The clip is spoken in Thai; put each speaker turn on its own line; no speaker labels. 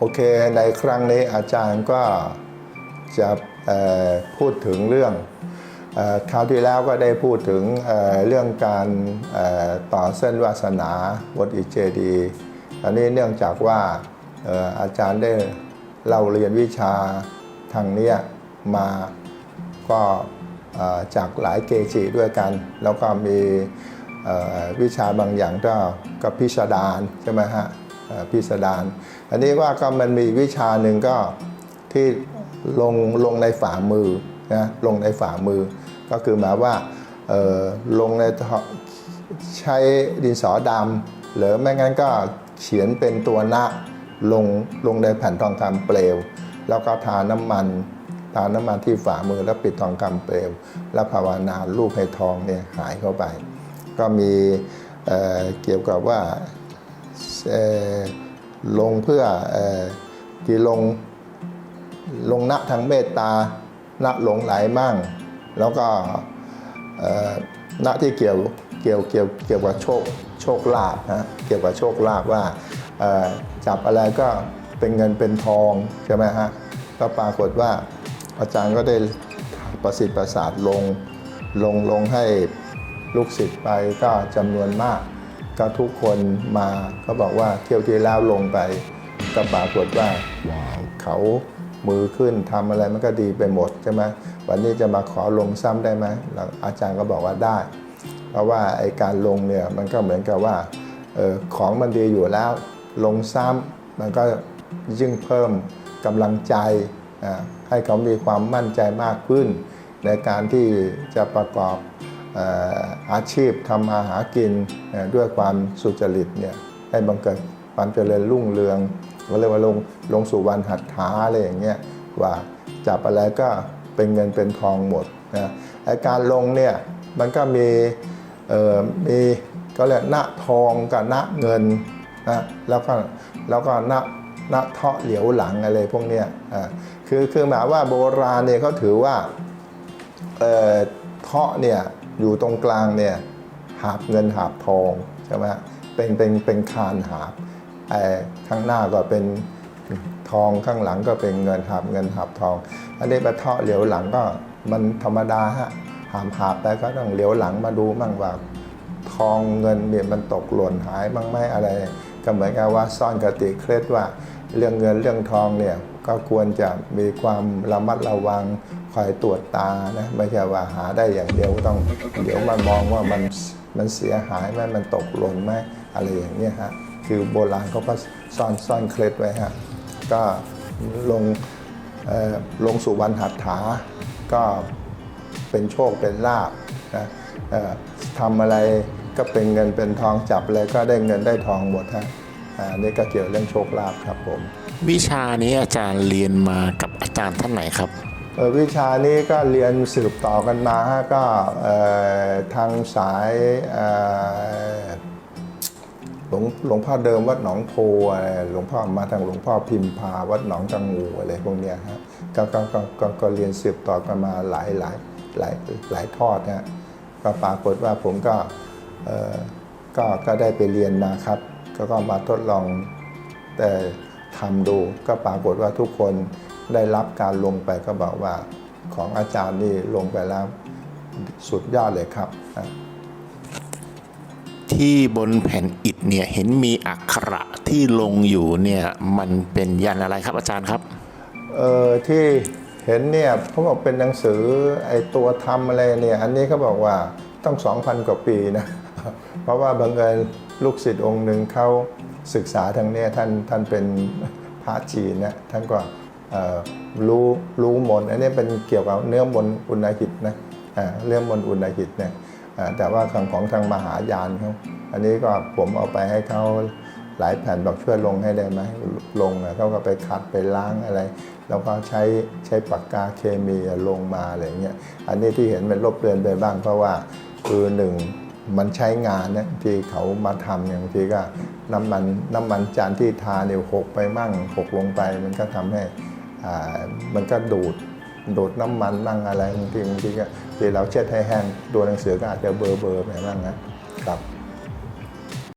โอเคในครั้งนี้อาจารย์ก็จะพูดถึงเรื่องคราวที่แล้วก็ได้พูดถึงเรื่องการต่อเส้นวาสนาบนอิเจดีอันนี้เนื่องจากว่าอาจารย์ได้เล่าเรียนวิชาทางนี้มาก็จากหลายเกจิด้วยกัน แล้วก็มีวิชาบางอย่างก็ก็พิสดารใช่ไหมฮะ พิสดารอันนี้ว่าก็มันมีวิชาหนึ่งก็ที่ลงลงในฝ่ามือนะลงในฝ่ามือ ก็คือหมายว่าลงในใช้ดินสอดำหรือไม่งั้นก็เขียนเป็นตัวหน้าลงลงในแผ่นทองคำเปลว แล้วก็ทาน้ำมันทาน้ำมันที่ฝ่ามือแล้วปิดทองคำเปลว แล้วภาวนาลูกให้ทองเนี่ยหายเข้าไป ก็มีเเกี่ยวกับว่า ลงเพื่ออที่ลงลงณทางเมตตาณหลงไหลมั่ง แล้วก็เอ่อณที่เกี่ยวเกี่ยวเกี่ยวเกี่ยวกับโชคโชคลาภนะเกี่ยวกับโชคลาภว่าจับอะไรก็เป็นเงินเป็นทองใช่ไหมฮะก็ปรากฏว่าอาจารย์ก็ได้ประสิทธิ์ประสาทลงลงลงให้ลูกศิษย์ไปก็จำนวนมาก ก็ทุกคนมาก็บอกว่าเที่ยวที่แล้วลงไปก็ปรากฏว่าเขามือขึ้นทำอะไรมันก็ดีไปหมดใช่ไหมวันนี้จะมาขอลงซ้ำได้ไหมแล้วอาจารย์ก็บอกว่าได้ เพราะว่าไอการลงเนี่ยมันก็เหมือนกับว่าเออของมันดีอยู่แล้วลงซ้ำมันก็ยิ่งเพิ่มกำลังใจอ่าให้เขามีความมั่นใจมากขึ้น ในการที่จะประกอบเอาชีพทำมาหากินด้วยความสุจริตเนี่ยให้บังเกิดความเจริญรุ่งเรืองก็เรียกว่าลงลงสู่วันหัตถาอะไรอย่างเงี้ยว่าจับอะไรก็เป็นเงินเป็นทองหมดนะไอการลงเนี่ยมันก็มีเอ่อมีก็เรียกณทองกับณเงินนะแล้วก็แล้วก็ณณเทาะเหลียวหลังอะไรพวกเนี้ยอ่าคือคือหมายว่าโบราณเนี่ยเขาถือว่าเอ่อเทาะเนี่ย อยู่ตรงกลางเนี่ยหาบเงินหาบทองใช่ไหมเป็นเป็นเป็นคานหาบไอ้ข้างหน้าก็เป็นทองข้างหลังก็เป็นเงินหาบเงินหาบทอง อันนี้มาเทาะเหลียวหลังก็มันธรรมดาฮะหามหาบไปก็ต้องเหลียวหลังมาดูมั่งว่าทองเงินเนี่ยมันตกหล่นหายบ้างไหมอะไร ก็เหมือนกับว่าซ่อนกติเคล็ดว่าเรื่องเงินเรื่องทองเนี่ยก็ควรจะมีความระมัดระวังคอยตรวจตานะไม่ใช่ว่าหาได้อย่างเดียวต้องเดี๋ยวมามองว่ามันมันเสียหายไหมมันตกหล่นไหมอะไรอย่างเงี้ยฮะคือโบราณเขาก็ซ่อนซ่อนเคล็ดไว้ฮะก็ลงเออลงสู่วันหัตถา ก็เป็นโชคเป็นลาบนะเออทำอะไร ก็เป็นเงินเป็นทองจับอะไรก็ได้เงินได้ทองหมดฮะอ่านี่ก็เกี่ยวเรื่องโชคลาภครับผม
วิชานี้อาจารย์เรียนมากับอาจารย์ท่านไหนครับ
เอ่อวิชานี้ก็เรียนสืบต่อกันมาฮะก็เอ่อทางสายเอ่อหลวงหลวงพ่อเดิมวัดหนองโพอะไรหลวงพ่อมาทางหลวงพ่อพิมพาวัดหนองจังงูอะไรพวกเนี้ยฮะก็ก็ก็ก็ก็เรียนสืบต่อกันมาหลายหลายหลายหลายทอดนะฮะก็ปรากฏว่าผมก็เอ่อ ก็ก็ได้ไปเรียนมาครับ ก็ก็มาทดลองแต่ทำดูก็ปรากฏว่าทุกคนได้รับการลงไปก็บอกว่าของอาจารย์นี่ลงไปแล้วสุดยอดเลยครับอะ
ที่บนแผ่นอิฐเนี่ยเห็นมีอักขระที่ลงอยู่เนี่ยมันเป็นยันอะไรครับอาจารย์ครับ
เออที่เห็นเนี่ยเขาบอกเป็นหนังสือไอตัวทำอะไรเนี่ยอันนี้เขาบอกว่า ต้อง 2,000 กว่าปีนะ เพราะว่าบังเอิญลูกศิษย์องค์หนึ่งเขาศึกษาทางเนี้ยท่านท่านเป็นพระจีนนะท่านก็รู้รู้มนอันนี้เป็นเกี่ยวกับเนื้อมนต์อุณหิตนะอ่าเรื่องมนต์อุณหิตเนี่ยแต่ว่าของของทางมหายานเขาอันนี้ก็ผมเอาไปให้เขาหลายแผ่นบอกช่วยลงให้ได้ไหมลงเขาก็ไปคัดไปล้างอะไร แล้วก็ใช้ใช้ปากกาเคมีลงมาอะไรเงี้ยอันนี้ที่เห็นมันลบเลือนไปบ้างเพราะว่า คือหนึ่งมันใช้งานเนี่ยที่เขามาทำอย่างทีก็น้ำมันน้ำมันจานที่ทาเนี่ยหกไปมั่งหกลงไป มันก็ทำให้อ่ามันก็ดูดดูดน้ำมันมั่งอะไรบางทีบางทีก็ที่เราเช็ดให้แห้งตัวหนังสือก็อาจจะเบลอเบลอๆไปบ้างนะครับ